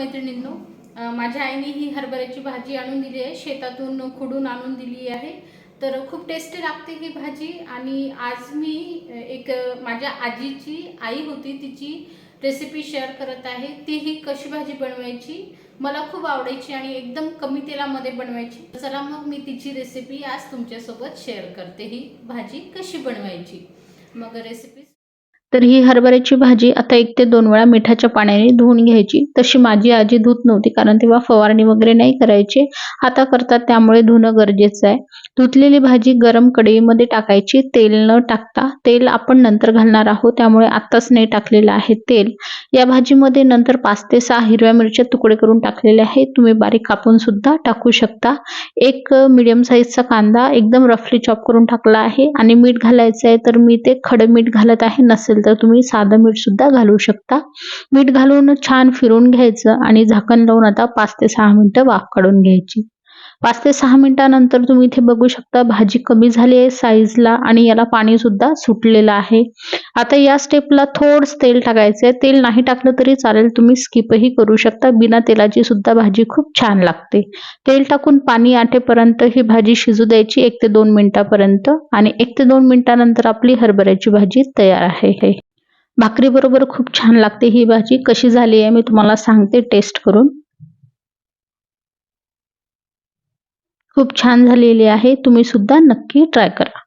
मैत्रिणींनो माझ्या आईने ही हरभऱ्याची भाजी आणून दिली आहे. शेतातून खुडून आणून दिली आहे. तर खूप टेस्टी लागते ही भाजी आणि आज मी एक माझ्या आजीची आई होती तिची रेसिपी शेअर करत आहे. ती ही कशी भाजी बनवायची मला खूप आवडायची आणि एकदम कमी तेलामध्ये बनवायची. चला मग मी तिची रेसिपी आज तुमच्यासोबत शेअर करते ही भाजी कशी बनवायची. मग रेसिपी तर ही हरभऱ्याची भाजी आता एक ते दोन वेळा मिठाच्या पाण्याने धुवून घ्यायची. तशी माझी आजी धुत नव्हती कारण तेव्हा फवारणी वगैरे नाही करायची. आता करतात त्यामुळे धुणं गरजेचं आहे. धुतलेली भाजी गरम कढईमध्ये टाकायची. तेल न टाकता तेल आपण नंतर घालणार आहोत त्यामुळे आत्ताच नाही टाकलेलं आहे तेल. या भाजीमध्ये नंतर पाच ते सहा हिरव्या मिरच्या तुकडे करून टाकलेले आहे. तुम्ही बारीक कापून सुद्धा टाकू शकता. एक मिडियम साईजचा कांदा एकदम रफली चॉप करून टाकला आहे. आणि मीठ घालायचं आहे तर मी ते खडं मीठ घालत आहे नसेल तर तुम्ही साधं मीठ सुद्धा घालू शकता. मीठ घालून छान फिरून घ्यायचं आणि झाकण लावून आता पाच ते सहा मिनटं वाफ काढून घ्यायची. पाच ते सहा मिनिटानंतर तुम्ही इथे बघू शकता भाजी कमी झाली आहे साईजला आणि याला पाणी सुद्धा सुटलेलं आहे. आता या स्टेपला थोडस तेल टाकायचं आहे. तेल नाही टाकलं तरी चालेल तुम्ही स्किपही करू शकता. बिना तेलाची सुद्धा भाजी खूप छान लागते. तेल टाकून पाणी आटेपर्यंत ही भाजी शिजू द्यायची एक ते दोन मिनिटापर्यंत आणि एक ते दोन मिनिटानंतर आपली हरभऱ्याची भाजी तयार आहे भाकरी बरोबर खूप छान लागते ही भाजी. कशी झाली आहे मी तुम्हाला सांगते टेस्ट करून. खूप छान झालेली आहे. तुम्ही सुद्धा नक्की ट्राय करा.